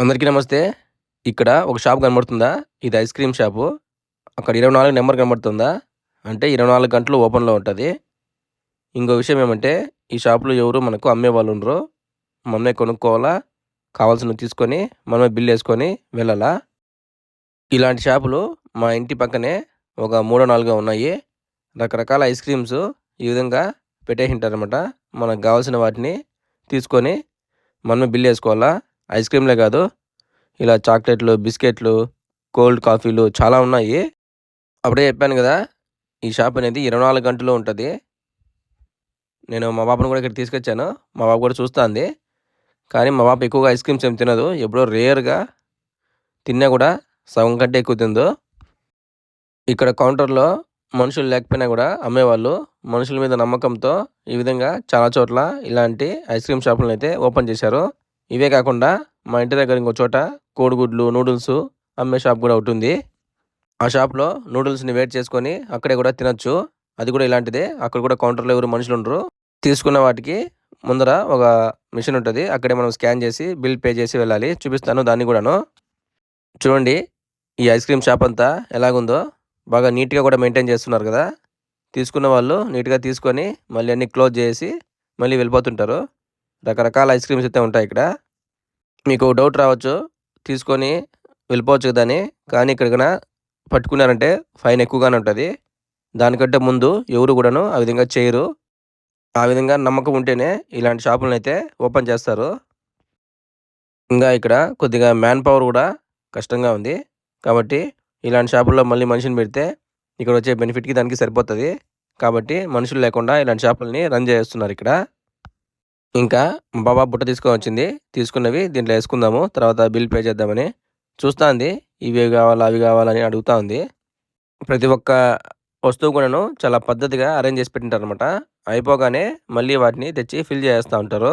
అందరికీ నమస్తే. ఇక్కడ ఒక షాప్ కనబడుతుందా? ఇది ఐస్ క్రీమ్ షాపు. అక్కడ 24 నెంబర్ కనబడుతుందా? అంటే 24 గంటలు ఓపెన్‌లో ఉంటుంది ఇంకో విషయం ఏమంటే, ఈ షాప్‌లో ఎవరు మనకు అమ్మేవాళ్ళు ఉండరు. మనమే కొనుక్కోవాలా, కావాల్సినవి తీసుకొని, మనమే బిల్ వేసుకొని వెళ్ళాలా. ఇలాంటి షాపులు మా ఇంటి పక్కనే ఒక మూడో, నాలుగో ఉన్నాయి. రకరకాల ఐస్ క్రీమ్స్ ఈ విధంగా పెట్టేసింటారనమాట. మనకు కావాల్సిన వాటిని తీసుకొని, మనమే బిల్ వేసుకోవాలా ఐస్ క్రీమ్‌లే కాదు, ఇలా చాక్లెట్‌లు, బిస్కెట్‌లు, కోల్డ్ కాఫీలు చాలా ఉన్నాయి. అప్పుడే చెప్పాను కదా! ఈ షాప్ అనేది 24 గంటలు ఉంటుంది నేను మా బాబును కూడా ఇక్కడ తీసుకొచ్చాను. మా బాబు కూడా చూస్తుంది కానీ మా బాబు ఎక్కువగా ఐస్ క్రీమ్స్ ఏమి తినదు. ఎప్పుడో రేర్‌గా తిన్నా కూడా సగం కంటే ఎక్కువ తిందో ఇక్కడ కౌంటర్‌లో మనుషులు లేకపోయినా కూడా అమ్మేవాళ్ళు మనుషుల మీద నమ్మకంతో ఈ విధంగా చాలా చోట్ల ఇలాంటి ఐస్ క్రీమ్ షాపులనైతే ఓపెన్ చేశారు. ఇవే కాకుండా మా ఇంటి దగ్గర ఇంకో చోట కోడిగుడ్లు, నూడిల్స్ అమ్మే షాప్ కూడా ఒకటుంది. ఆ షాప్‌లో నూడిల్స్‌ని వెయిట్ చేసుకొని అక్కడే కూడా తినొచ్చు. అది కూడా ఇలాంటిదే. అక్కడ కూడా కౌంటర్‌లో ఎవరు మనుషులుండరు. తీసుకున్న వాటికి ముందర ఒక మిషన్ ఉంటుంది అక్కడే మనం స్కాన్ చేసి బిల్ పే చేసి వెళ్ళాలి. చూపిస్తాను దాన్ని కూడాను. చూడండి ఈ ఐస్ క్రీమ్ షాప్ అంతా ఎలాగుందో. బాగా నీట్‌గా కూడా మెయింటైన్ చేస్తున్నారు కదా! తీసుకున్న వాళ్ళు నీట్‌గా తీసుకొని మళ్ళీ అన్నీ క్లోజ్ చేసి మళ్ళీ వెళ్ళిపోతుంటారు. రకరకాల ఐస్ క్రీమ్స్ అయితే ఉంటాయి ఇక్కడ. మీకు డౌట్ రావచ్చు. తీసుకొని వెళ్ళిపోవచ్చు కదని కానీ ఇక్కడ పట్టుకున్నారంటే ఫైన్ ఎక్కువగానే ఉంటుంది దానికంటే ముందు ఎవరు కూడాను ఆ విధంగా చేయరు. ఆ విధంగా నమ్మకం ఉంటేనే ఇలాంటి షాపులనైతే ఓపెన్ చేస్తారు. ఇంకా ఇక్కడ కొద్దిగా మ్యాన్ పవర్ కూడా కష్టంగా ఉంది. కాబట్టి ఇలాంటి షాపుల్లో మళ్ళీ మనిషిని పెడితే ఇక్కడ వచ్చే బెనిఫిట్‌కి దానికి సరిపోతుంది కాబట్టి మనుషులు లేకుండా ఇలాంటి షాపులని రన్ చేస్తున్నారు ఇక్కడ. ఇంకా బాబా బుట్ట తీసుకొని వచ్చింది తీసుకున్నవి దీంట్లో వేసుకుందాము తర్వాత బిల్ పే చేద్దామని. చూస్తాంది. ఇవి కావాలా, అవి కావాలని అడుగుతా ఉంది. ప్రతి ఒక్క వస్తువు కూడాను చాలా పద్ధతిగా అరేంజ్ చేసి పెట్టింటారనమాట. అయిపోగానే మళ్ళీ వాటిని తెచ్చి ఫిల్ చేస్తూ ఉంటారు.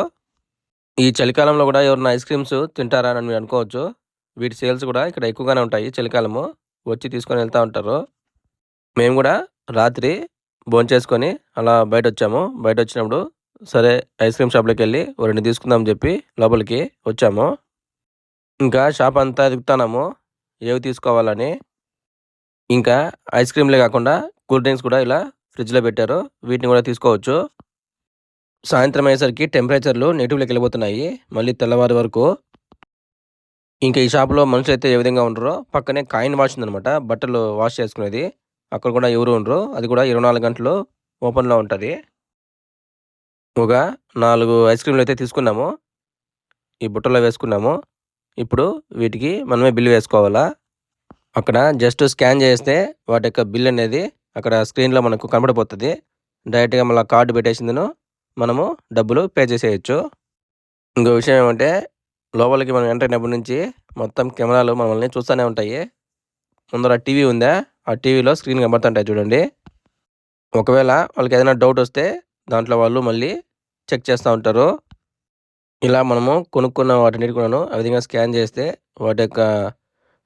ఈ చలికాలంలో కూడా ఎవరైనా ఐస్ క్రీమ్స్ తింటారా అని మీరు అనుకోవచ్చు. వీటి సేల్స్ కూడా ఇక్కడ ఎక్కువగానే ఉంటాయి చలికాలము. వచ్చి తీసుకొని వెళ్తా ఉంటారు. మేము కూడా రాత్రి భోంచేసుకొని అలా బయట వచ్చాము బయట వచ్చినప్పుడు సరే ఐస్ క్రీమ్ షాప్‌లోకెళ్ళి ఓ 2 తీసుకుందాం అని చెప్పి లోపలికి వచ్చాము. ఇంకా షాప్ అంతా ఎతుకుతాన్నాము. ఏవి తీసుకోవాలని. ఇంకా ఐస్ క్రీమ్‌లే కాకుండా కూల్ డ్రింక్స్ కూడా ఇలా ఫ్రిడ్జ్‌లో పెట్టారు. వీటిని కూడా తీసుకోవచ్చు. సాయంత్రం అయ్యేసరికి టెంపరేచర్‌లు నెగిటివ్లోకి వెళ్ళిపోతున్నాయి. మళ్ళీ తెల్లవారి వరకు. ఇంకా ఈ షాప్‌లో మనుషులు అయితే ఏ విధంగా ఉండరో పక్కనే కాయిన్ వాష్ ఉందనమాట. బట్టలు వాష్ చేసుకునేది. అక్కడ కూడా ఎవరు ఉండరు. అది కూడా 24 గంటలు ఓపెన్‌లో ఉంటుంది ఒక నాలుగు ఐస్ క్రీమ్లు అయితే తీసుకున్నాము. ఈ బుట్టలో వేసుకున్నాము. ఇప్పుడు వీటికి మనమే బిల్ వేసుకోవాలా. అక్కడ జస్ట్ స్కాన్ చేస్తే వాటి యొక్క బిల్ అనేది అక్కడ స్క్రీన్‌లో మనకు కనబడిపోతుంది డైరెక్ట్‌గా మళ్ళీ కార్డు పెట్టేసిందను మనము డబ్బులు పే చేసేయొచ్చు. ఇంకో విషయం ఏమంటే లోపలికి మనం ఎంటర్ అయినప్పటి నుంచి మొత్తం కెమెరాలు మనల్ని చూస్తూనే ఉంటాయి. ముందర టీవీ ఉందా? ఆ టీవీలో స్క్రీన్ కనబడుతుంటాయి చూడండి. ఒకవేళ వాళ్ళకి ఏదైనా డౌట్ వస్తే దాంట్లో వాళ్ళు మళ్ళీ చెక్ చేస్తూ ఉంటారు. ఇలా మనము కొనుక్కున్న వాటిని కూడాను ఆ విధంగా స్కాన్ చేస్తే వాటి యొక్క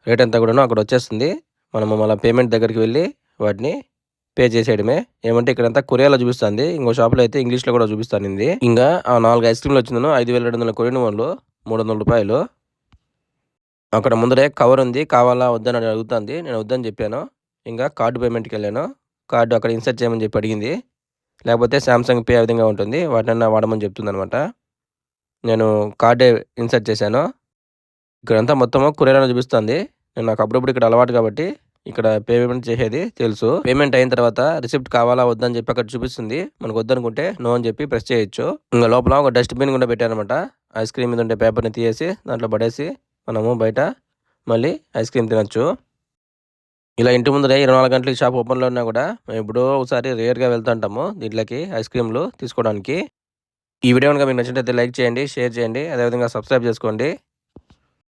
రేట్ అంతా కూడాను అక్కడ వచ్చేస్తుంది. మనము మళ్ళీ పేమెంట్ దగ్గరికి వెళ్ళి వాటిని పే చేసేయడమే. ఏమంటే ఇక్కడంతా కొరియాలో చూపిస్తుంది ఇంకో షాప్‌లో అయితే ఇంగ్లీష్‌లో కూడా చూపిస్తానింది. ఇంకా ఆ నాలుగు ఐస్ క్రీమ్‌లు వచ్చిందను 5200 కొరియన్ వన్‌లు రూ. 300. అక్కడ ముందరే కవర్ ఉంది. కావాలా వద్దని అడుగుతుంది నేను వద్దని చెప్పాను. ఇంకా కార్డు పేమెంట్కి వెళ్ళాను కార్డు అక్కడ ఇన్సర్ట్ చేయమని చెప్పి అడిగింది. లేకపోతే శాంసంగ్ పే ఆ విధంగా ఉంటుంది. వాటినన్నా వాడమని చెప్తుందనమాట. నేను కార్డే ఇన్సర్ట్ చేశాను. ఇక్కడంతా మొత్తము కొరియాలోనే చూపిస్తుంది నేను నాకు అప్పుడప్పుడు ఇక్కడ అలవాటు కాబట్టి ఇక్కడ పేమెంట్ చేసేది తెలుసు. పేమెంట్ అయిన తర్వాత రిసిప్ట్ కావాలా వద్దని చెప్పి అక్కడ చూపిస్తుంది. మనకు వద్దనుకుంటే నో అని చెప్పి ప్రెస్ చేయొచ్చు. ఇంకా లోపల ఒక డస్ట్‌బిన్ కూడా పెట్టారనమాట. ఐస్ క్రీమ్ మీద ఉండే పేపర్‌ని తీసేసి దాంట్లో పడేసి మనము బయట మళ్ళీ ఐస్ క్రీమ్ తినొచ్చు. ఇలా ఇంటి ముందరే ఇరవై నాలుగు గంటలకి షాప్ ఓపెన్‌లో ఉన్నా కూడా మేము ఎప్పుడో ఒకసారి రేర్‌గా వెళ్తుంటాము దీంట్లోకి ఐస్ క్రీమ్‌లు తీసుకోవడానికి. ఈ వీడియో కనుక మీకు నచ్చినట్లయితే లైక్ చేయండి, షేర్ చేయండి. అదేవిధంగా సబ్స్క్రైబ్ చేసుకోండి.